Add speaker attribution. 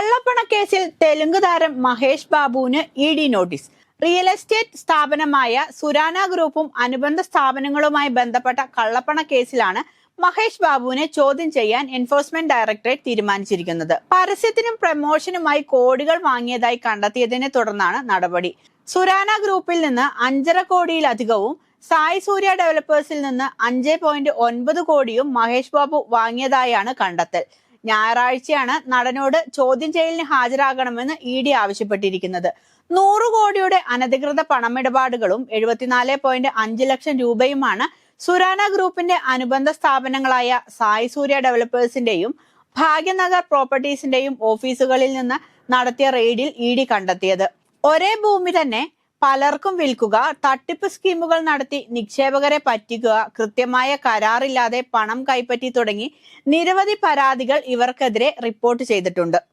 Speaker 1: കള്ളപ്പണ കേസിൽ തെലുങ്ക് താരം മഹേഷ് ബാബുവിന് E D notice. Real estate സ്ഥാപനമായ സുരാന ഗ്രൂപ്പും അനുബന്ധ സ്ഥാപനങ്ങളുമായി ബന്ധപ്പെട്ട കള്ളപ്പണ കേസിലാണ് മഹേഷ് ബാബുവിനെ ചോദ്യം ചെയ്യാൻ എൻഫോഴ്സ്മെന്റ് ഡയറക്ടറേറ്റ് തീരുമാനിച്ചിരിക്കുന്നത്. പരസ്യത്തിനും പ്രമോഷനുമായി കോടികൾ വാങ്ങിയതായി കണ്ടെത്തിയതിനെ തുടർന്നാണ് നടപടി. സുരാന ഗ്രൂപ്പിൽ നിന്ന് അഞ്ചര കോടിയിലധികവും സായി സൂര്യ ഡെവലപ്പേഴ്സിൽ നിന്ന് അഞ്ച് പോയിന്റ് ഒൻപത് കോടിയും മഹേഷ് ബാബു വാങ്ങിയതായാണ് കണ്ടെത്തൽ. ഞായറാഴ്ചയാണ് നടനോട് ചോദ്യം ചെയ്യലിന് ഹാജരാകണമെന്ന് ഇ ഡി ആവശ്യപ്പെട്ടിരിക്കുന്നത്. നൂറ് കോടിയുടെ അനധികൃത പണമിടപാടുകളും എഴുപത്തിനാല് പോയിന്റ് അഞ്ച് ലക്ഷം രൂപയുമാണ് സുരാന ഗ്രൂപ്പിന്റെ അനുബന്ധ സ്ഥാപനങ്ങളായ സായി സൂര്യ ഡെവലപ്പേഴ്സിന്റെയും ഭാഗ്യനഗർ പ്രോപ്പർട്ടീസിന്റെയും ഓഫീസുകളിൽ നിന്ന് നടത്തിയ റെയ്ഡിൽ ഇ ഡി കണ്ടെത്തിയത്. ഒരേ ഭൂമി തന്നെ പലർക്കും വിൽക്കുക തട്ടിപ്പ് സ്കീമുകൾ നടത്തി നിക്ഷേപകരെ പറ്റിക്കുക കൃത്യമായ കരാറില്ലാതെ പണം കൈപ്പറ്റി തുടങ്ങി നിരവധി പരാതികൾ ഇവർക്കെതിരെ റിപ്പോർട്ട് ചെയ്തിട്ടുണ്ട്.